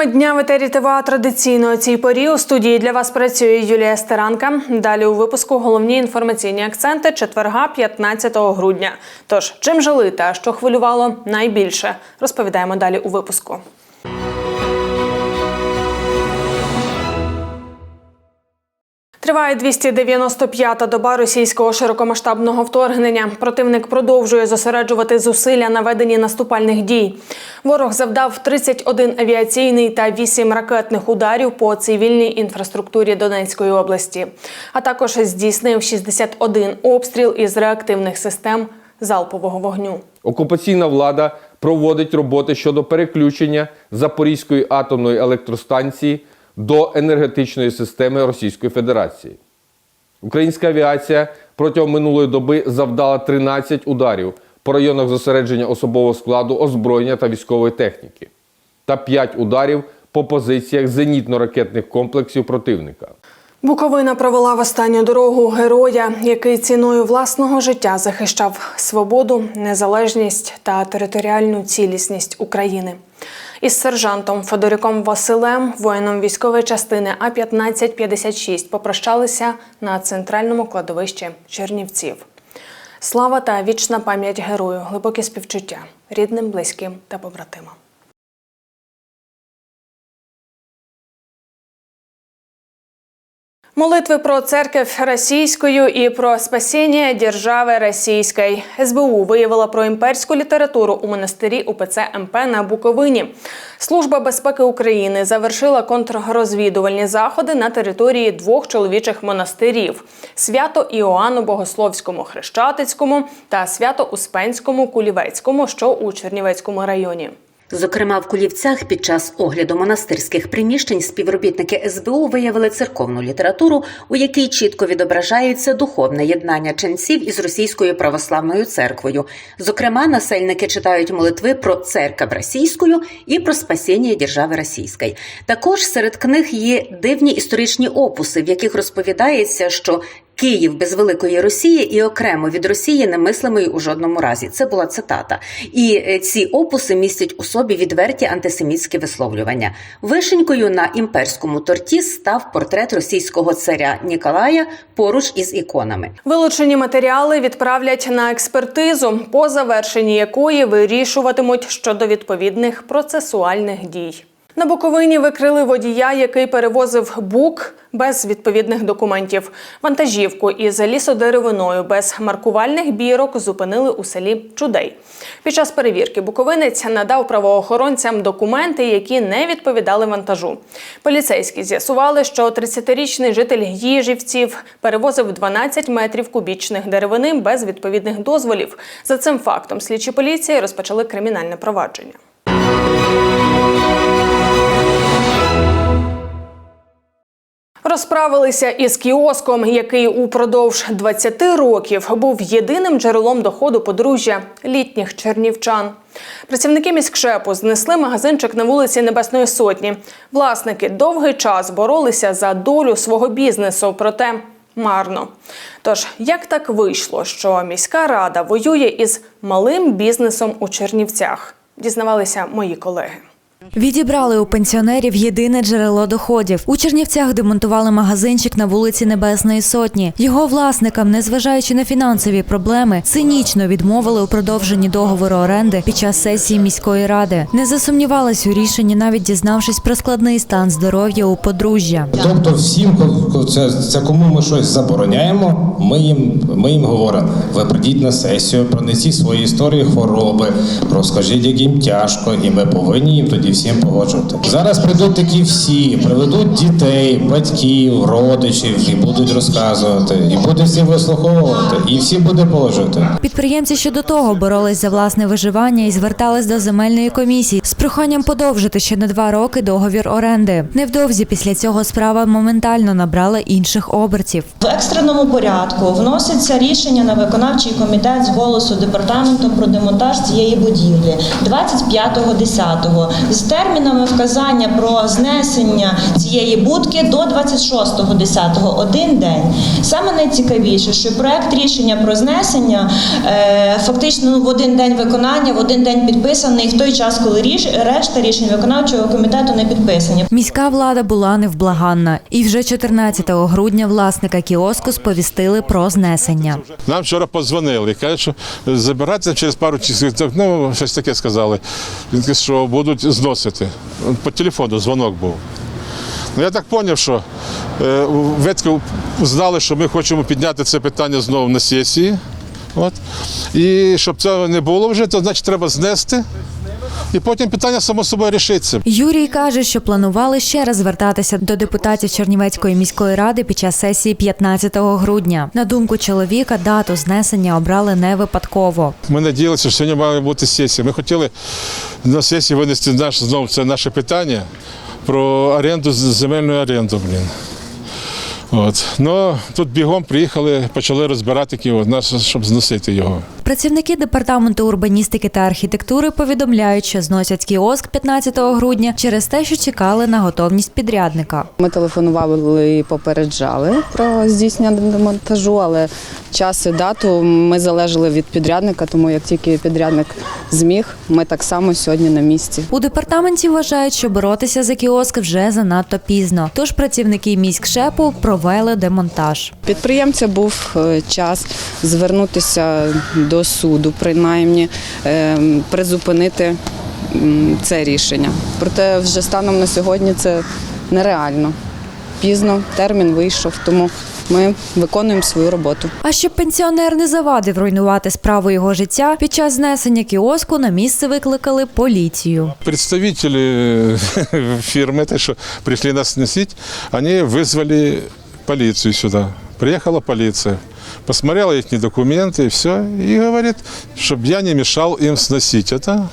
Теми дня в етері ТВА традиційно у цій порі у студії для вас працює Юлія Стеранка. Далі у випуску головні інформаційні акценти четверга, 15 грудня. Тож чим жили та що хвилювало найбільше, розповідаємо далі у випуску. Триває 295-та доба російського широкомасштабного вторгнення. Противник продовжує зосереджувати зусилля на веденні наступальних дій. Ворог завдав 31 авіаційний та 8 ракетних ударів по цивільній інфраструктурі Донецької області, а також здійснив 61 обстріл із реактивних систем залпового вогню. Окупаційна влада проводить роботи щодо переключення Запорізької атомної електростанції до енергетичної системи Російської Федерації. Українська авіація протягом минулої доби завдала 13 ударів по районах зосередження особового складу, озброєння та військової техніки та 5 ударів по позиціях зенітно-ракетних комплексів противника. Буковина провела в останню дорогу героя, який ціною власного життя захищав свободу, незалежність та територіальну цілісність України. Із сержантом Федориком Василем, воїном військової частини А 1556 попрощалися на центральному кладовищі Чернівців. Слава та вічна пам'ять герою, глибоке співчуття рідним, близьким та побратимам. Молитви про церковь російською і про спасіння держави російської. СБУ виявила про імперську літературу у монастирі УПЦ МП на Буковині. Служба безпеки України завершила контррозвідувальні заходи на території двох чоловічих монастирів: свято Іоанну Богословському Хрещатицькому та свято Успенському Кулівецькому, що у Чернівецькому районі. Зокрема, в Кулівцях під час огляду монастирських приміщень співробітники СБУ виявили церковну літературу, у якій чітко відображається духовне єднання ченців із російською православною церквою. Зокрема, насельники читають молитви про церкву російською і про спасіння держави російської. Також серед книг є дивні історичні опуси, в яких розповідається, що Київ без великої Росії і окремо від Росії немислимий у жодному разі. Це була цитата. І е, ці опуси містять у собі відверті антисемітські висловлювання. Вишенькою на імперському торті став портрет російського царя Ніколая поруч із іконами. Вилучені матеріали відправлять на експертизу, по завершенні якої вирішуватимуть щодо відповідних процесуальних дій. На Буковині викрили водія, який перевозив бук без відповідних документів. Вантажівку із лісодеревиною без маркувальних бірок зупинили у селі Чудей. Під час перевірки буковинець надав правоохоронцям документи, які не відповідали вантажу. Поліцейські з'ясували, що 30-річний житель Їжівців перевозив 12 метрів кубічних деревини без відповідних дозволів. За цим фактом слідчі поліції розпочали кримінальне провадження. Розправилися із кіоском, який упродовж 20 років був єдиним джерелом доходу подружжя літніх чернівчан. Працівники міськшепу знесли магазинчик на вулиці Небесної Сотні. Власники довгий час боролися за долю свого бізнесу, проте марно. Тож як так вийшло, що міська рада воює із малим бізнесом у Чернівцях? Дізнавалися мої колеги. Відібрали у пенсіонерів єдине джерело доходів. У Чернівцях демонтували магазинчик на вулиці Небесної Сотні. Його власникам, незважаючи на фінансові проблеми, цинічно відмовили у продовженні договору оренди під час сесії міської ради. Не засумнівались у рішенні, навіть дізнавшись про складний стан здоров'я у подружжя. Тобто, всім, це, це кому ми щось забороняємо, ми їм, ми їм говоримо: ви прийдіть на сесію, пронесіть свої історії хвороби, розкажіть, як їм тяжко, і ми повинні їм тоді всім погоджувати. Зараз прийдуть такі всі, приведуть дітей, батьків, родичів і будуть розказувати, і будуть всім вислуховувати, і всім буде погоджувати. Підприємці ще до того боролись за власне виживання і звертались до земельної комісії з проханням подовжити ще на два роки договір оренди. Невдовзі після цього справа моментально набрала інших обертів. В екстреному порядку вноситься рішення на виконавчий комітет з голосу департаменту про демонтаж цієї будівлі 25.10. Термінами вказання про знесення цієї будки до 26.10, один день. Саме найцікавіше, що проект рішення про знесення е, фактично ну, в один день виконання, в один день підписаний, в той час, коли ріш, решта рішень виконавчого комітету не підписані. Міська влада була невблаганна, і вже 14 грудня власника кіоску сповістили про знесення. Нам вчора подзвонили, кажуть, що забирати через пару часів, ну, щось таке сказали, що будуть зносити. По телефону дзвонок був. Ну, я так зрозумів, що е, знали, що ми хочемо підняти це питання знову на сесії. От. І щоб цього не було вже, то значить треба знести. І потім питання само собою рішиться. Юрій каже, що планували ще раз звертатися до депутатів Чернівецької міської ради під час сесії 15 грудня. На думку чоловіка, дату знесення обрали не випадково. Ми надіялися, що сьогодні має бути сесія. Ми хотіли на сесії винести наш, знову це наше питання про оренду, земельну оренду. Блін. От. Ну, тут бігом приїхали, почали розбирати Київ, щоб зносити його. Працівники департаменту урбаністики та архітектури повідомляють, що зносять кіоск 15 грудня через те, що чекали на готовність підрядника. Ми телефонували і попереджали про здійснення демонтажу, але час і дату ми залежали від підрядника, тому як тільки підрядник зміг, ми так само сьогодні на місці. У департаменті вважають, що боротися за кіоск вже занадто пізно. Тож працівники міськшепу провели демонтаж. Підприємця був е, час звернутися до суду, принаймні е, призупинити м, це рішення. Проте вже станом на сьогодні це нереально. Пізно термін вийшов, тому ми виконуємо свою роботу. А щоб пенсіонер не завадив руйнувати справу його життя, під час знесення кіоску на місце викликали поліцію. Представители фирмы, этой, что пришли нас сносить, они вызвали полицию сюда. Приехала полиция, посмотрела их документы и все, и говорит, чтобы я не мешал им сносить это,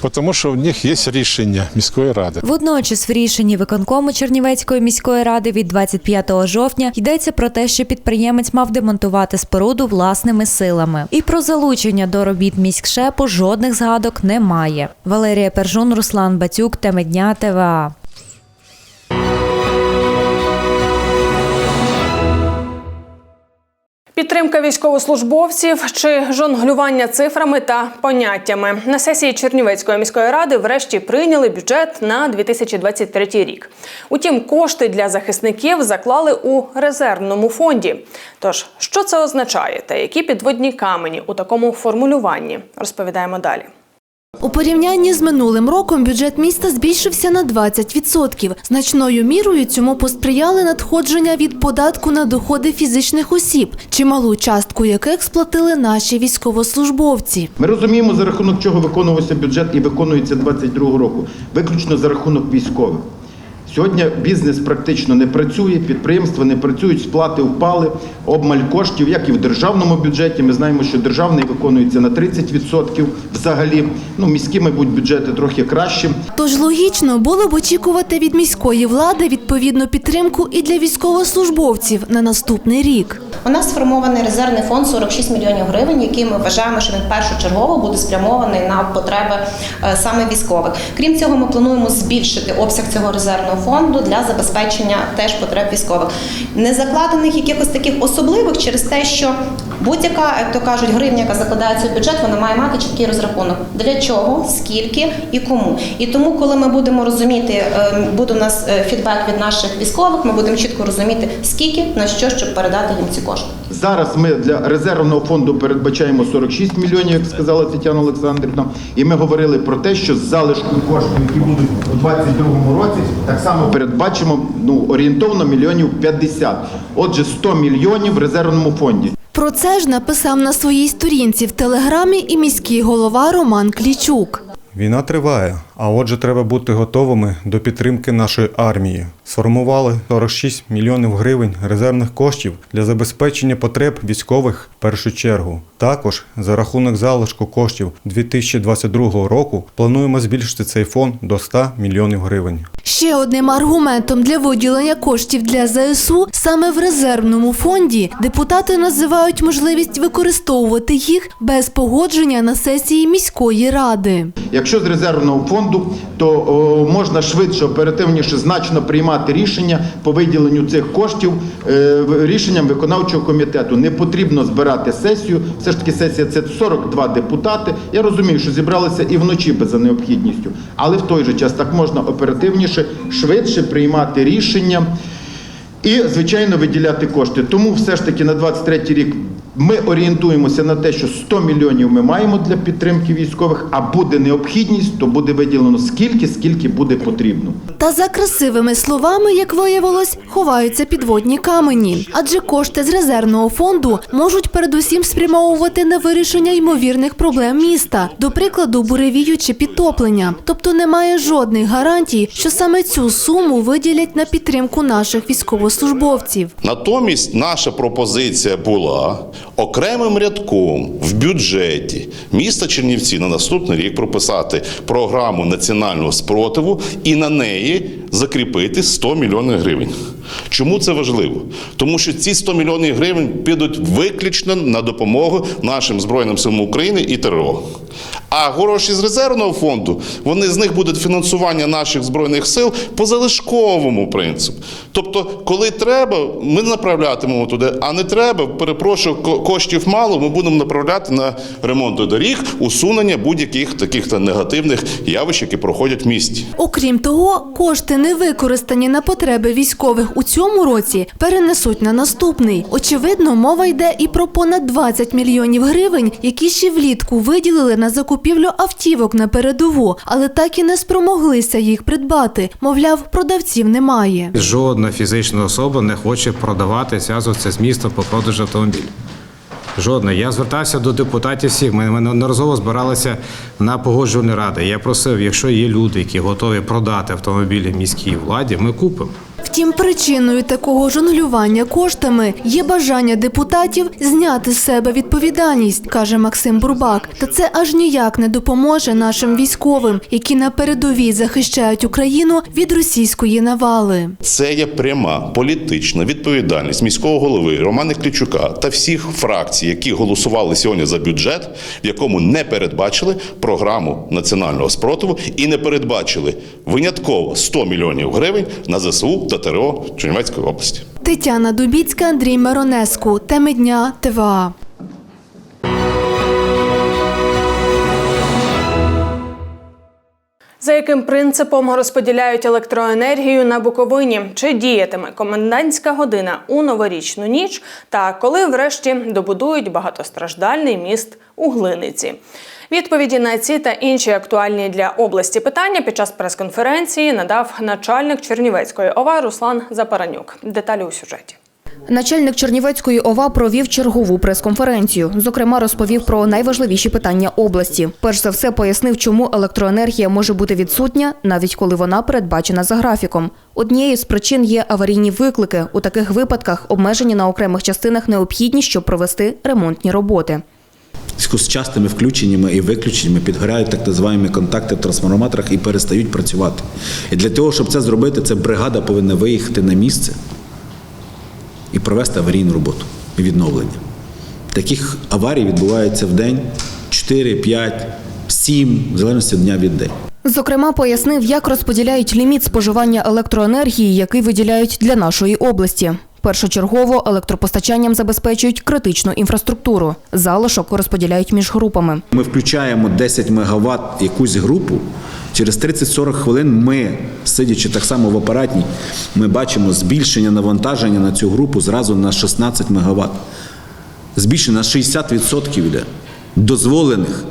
потому что у них есть решение міської ради. Водночас в рішенні виконкому Чернівецької міської ради від 25 жовтня йдеться про те, що підприємець мав демонтувати споруду власними силами. І про залучення до робіт міськшепу жодних згадок немає. Валерія Пержун, Руслан Батюк, Теми дня ТВА. Підтримка військовослужбовців чи жонглювання цифрами та поняттями на сесії Чернівецької міської ради врешті прийняли бюджет на 2023 рік. Утім, кошти для захисників заклали у резервному фонді. Тож, що це означає та які підводні камені у такому формулюванні, розповідаємо далі. У порівнянні з минулим роком бюджет міста збільшився на 20%. Значною мірою цьому посприяли надходження від податку на доходи фізичних осіб, чималу частку яких сплатили наші військовослужбовці. Ми розуміємо, за рахунок чого виконувався бюджет і виконується 22 року, виключно за рахунок військових. Сьогодні бізнес практично не працює, підприємства не працюють, сплати впали, обмаль коштів, як і в державному бюджеті. Ми знаємо, що державний виконується на 30% взагалі. Ну, міські, мабуть, бюджети трохи краще. Тож логічно було б очікувати від міської влади відповідну підтримку і для військовослужбовців на наступний рік. У нас сформований резервний фонд 46 мільйонів гривень, який ми вважаємо, що він першочергово буде спрямований на потреби е, саме військових. Крім цього, ми плануємо збільшити обсяг цього резервного фонду для забезпечення теж потреб військових, не закладених якихось таких особливих через те, що будь-яка, як то кажуть, гривня, яка закладається в бюджет, вона має мати чіткий розрахунок для чого, скільки і кому. І тому, коли ми будемо розуміти, е, буде у нас е, фідбек від наших військових, ми будемо чітко розуміти, скільки на що, щоб передати їм ці кошти. Зараз ми для резервного фонду передбачаємо 46 мільйонів, як сказала Тетяна Олександрівна. І ми говорили про те, що з залишку коштів, які будуть у 2022 році, так само передбачимо ну, орієнтовно мільйонів 50. Отже, 100 мільйонів в резервному фонді. Про це ж написав на своїй сторінці в телеграмі і міський голова Роман Клічук. Війна триває, а отже, треба бути готовими до підтримки нашої армії. Сформували 46 мільйонів гривень резервних коштів для забезпечення потреб військових в першу чергу. Також за рахунок залишку коштів 2022 року плануємо збільшити цей фонд до 100 мільйонів гривень. Ще одним аргументом для виділення коштів для ЗСУ саме в резервному фонді депутати називають можливість використовувати їх без погодження на сесії міської ради. Якщо з резервного фонду, то о, можна швидше, оперативніше, значно приймати рішення по виділенню цих коштів е, рішенням виконавчого комітету. Не потрібно збирати сесію. Все ж таки, сесія це 42 депутати. Я розумію, що зібралися і вночі без за необхідністю, але в той же час так можна оперативніше, швидше приймати рішення. І, звичайно, виділяти кошти. Тому все ж таки на 23 рік ми орієнтуємося на те, що 100 мільйонів ми маємо для підтримки військових, а буде необхідність, то буде виділено скільки, скільки буде потрібно. Та за красивими словами, як виявилось, ховаються підводні камені. Адже кошти з резервного фонду можуть передусім спрямовувати на вирішення ймовірних проблем міста, до прикладу, буревію чи підтоплення. Тобто немає жодних гарантій, що саме цю суму виділять на підтримку наших військовослужбовців. Натомість наша пропозиція була окремим рядком в бюджеті міста Чернівці на наступний рік прописати програму національного спротиву і на неї закріпити 100 мільйонів гривень. Чому це важливо? Тому що ці 100 мільйонів гривень підуть виключно на допомогу нашим Збройним силам України і ТРО. А гроші з резервного фонду, вони з них буде фінансування наших збройних сил по залишковому принципу. Тобто, коли треба, ми направлятимемо туди, а не треба, перепрошую, ко- коштів мало, ми будемо направляти на ремонт доріг, усунення будь-яких таких та негативних явищ, які проходять в місті. Окрім того, кошти, не використані на потреби військових у цьому році, перенесуть на наступний. Очевидно, мова йде і про понад 20 мільйонів гривень, які ще влітку виділили на закупівлю автівок на передову, але так і не спромоглися їх придбати. Мовляв, продавців немає. Жодна фізична особа не хоче продавати, зв'язуватися з містом по продажу автомобілів. Жодна. Я звертався до депутатів всіх. Ми неодноразово збиралися на погоджувальні ради. Я просив, якщо є люди, які готові продати автомобілі міській владі, ми купимо. Втім, причиною такого жонглювання коштами є бажання депутатів зняти з себе відповідальність, каже Максим Бурбак. Та це аж ніяк не допоможе нашим військовим, які на передовій захищають Україну від російської навали. Це є пряма політична відповідальність міського голови Романа Клічука та всіх фракцій, які голосували сьогодні за бюджет, в якому не передбачили програму національного спротиву і не передбачили винятково 100 мільйонів гривень на ЗСУ та ТРО Чернівецької області. Тетяна Дубіцька, Андрій Миронеску. Теми дня ТВА. За яким принципом розподіляють електроенергію на Буковині? Чи діятиме комендантська година у новорічну ніч? Та коли врешті добудують багатостраждальний міст у Глиниці? Відповіді на ці та інші актуальні для області питання під час прес-конференції надав начальник Чернівецької ОВА Руслан Запаранюк. Деталі у сюжеті. Начальник Чернівецької ОВА провів чергову прес-конференцію. Зокрема, розповів про найважливіші питання області. Перш за все, пояснив, чому електроенергія може бути відсутня, навіть коли вона передбачена за графіком. Однією з причин є аварійні виклики. У таких випадках обмеження на окремих частинах необхідні, щоб провести ремонтні роботи. З частими включеннями і виключеннями підгорають так звані контакти в трансформаторах і перестають працювати. І для того, щоб це зробити, ця бригада повинна виїхати на місце і провести аварійну роботу і відновлення. Таких аварій відбувається в день 4, 5, 7, в залежності дня від день. Зокрема, пояснив, як розподіляють ліміт споживання електроенергії, який виділяють для нашої області. Першочергово електропостачанням забезпечують критичну інфраструктуру. Залишок розподіляють між групами. Ми включаємо 10 МВт якусь групу. Через 30-40 хвилин ми, сидячи так само в апаратній, ми бачимо збільшення навантаження на цю групу зразу на 16 МВт. Збільшення на 60% йде дозволених.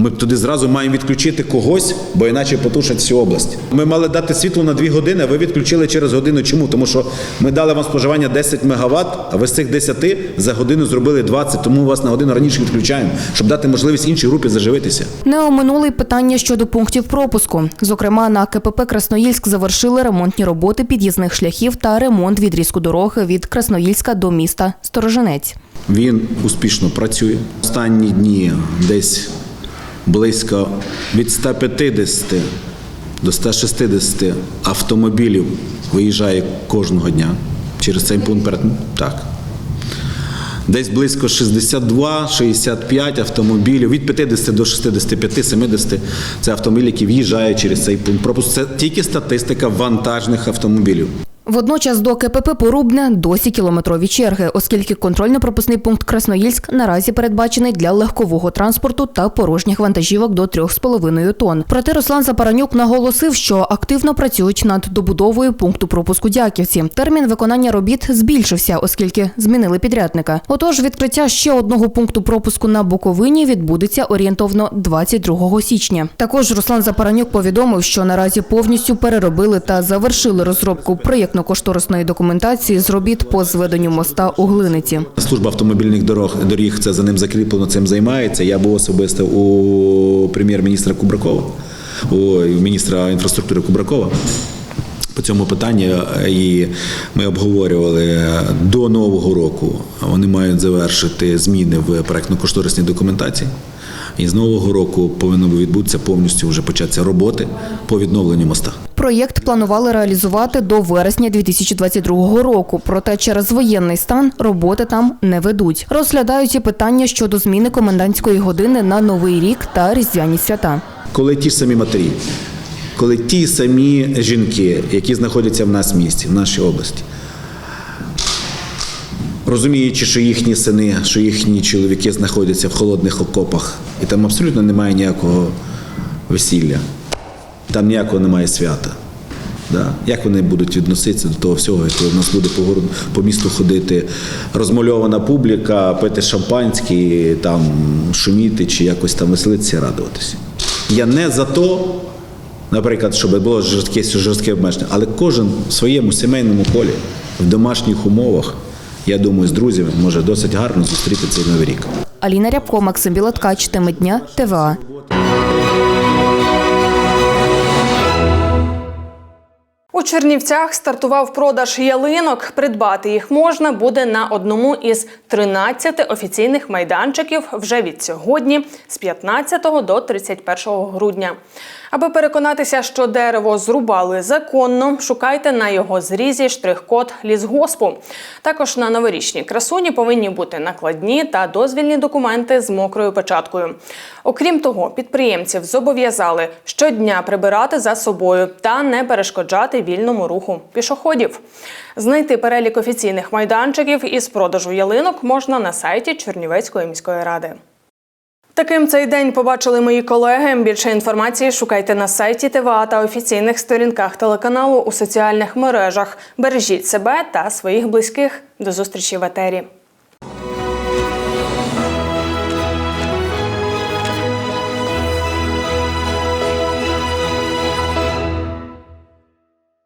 Ми туди зразу маємо відключити когось, бо іначе потушать всю область. Ми мали дати світло на 2 години, а ви відключили через годину. Чому? Тому що ми дали вам споживання 10 МВт, а ви з цих 10 за годину зробили 20, тому вас на годину раніше відключаємо, щоб дати можливість іншій групі заживитися. Не оминули й питання щодо пунктів пропуску. Зокрема, на КПП Красноїльськ завершили ремонтні роботи під'їзних шляхів та ремонт відрізку дороги від Красноїльська до міста Сторожинець. Він успішно працює. Останні дні десь близько від 150 до 160 автомобілів виїжджає кожного дня через цей пункт. Так. Десь близько 62-65 автомобілів, від 50 до 65-70 це автомобілі, які в'їжджають через цей пункт пропуску. Це тільки статистика вантажних автомобілів. Водночас до КПП Порубне досі кілометрові черги, оскільки контрольно-пропускний пункт Красноїльськ наразі передбачений для легкового транспорту та порожніх вантажівок до 3,5 тонн. Проте Руслан Запаранюк наголосив, що активно працюють над добудовою пункту пропуску Дяківці. Термін виконання робіт збільшився, оскільки змінили підрядника. Отож, відкриття ще одного пункту пропуску на Буковині відбудеться орієнтовно 22 січня. Також Руслан Запаранюк повідомив, що наразі повністю переробили та завершили розробку проєктно-кошторисної документації з робіт по зведенню моста у Глиниці. Служба автомобільних дорог доріг це за ним закріплено, цим займається. Я був особисто у прем'єр-міністра Кубракова, у міністра інфраструктури Кубракова. По цьому питанні е, і ми обговорювали до нового року. Вони мають завершити зміни в проектно-кошторисній документації. І з нового року повинно відбутися повністю вже початися роботи по відновленню моста. Проєкт планували реалізувати до вересня 2022 року. Проте через воєнний стан роботи там не ведуть. Розглядають і питання щодо зміни комендантської години на новий рік та різдвяні свята. коли ті самі матері, коли ті самі жінки, які знаходяться в нас в місті, в нашій області, розуміючи, що їхні сини, що їхні чоловіки знаходяться в холодних окопах, і там абсолютно немає ніякого весілля, там ніякого немає свята. Да. Як вони будуть відноситися до того всього, коли в нас буде по городу, по місту ходити розмальована публіка, пити шампанське, там шуміти чи якось там веселитися, радуватися. Я не за то, наприклад, щоб було жорстке, жорстке обмеження, але кожен в своєму сімейному колі, в домашніх умовах, я думаю, з друзями може досить гарно зустріти цей новий рік. Аліна Рябко, Максим Білоткач, теми дня, ТВА. У Чернівцях стартував продаж ялинок. Придбати їх можна буде на одному із 13 офіційних майданчиків вже від сьогодні, з 15 до 31 грудня. Аби переконатися, що дерево зрубали законно, шукайте на його зрізі штрих-код лісгоспу. Також на новорічній красуні повинні бути накладні та дозвільні документи з мокрою печаткою. Окрім того, підприємців зобов'язали щодня прибирати за собою та не перешкоджати вільному руху пішоходів. Знайти перелік офіційних майданчиків із продажу ялинок можна на сайті Чернівецької міської ради. Таким цей день побачили мої колеги. Більше інформації шукайте на сайті ТВА та офіційних сторінках телеканалу у соціальних мережах. Бережіть себе та своїх близьких. До зустрічі в етері.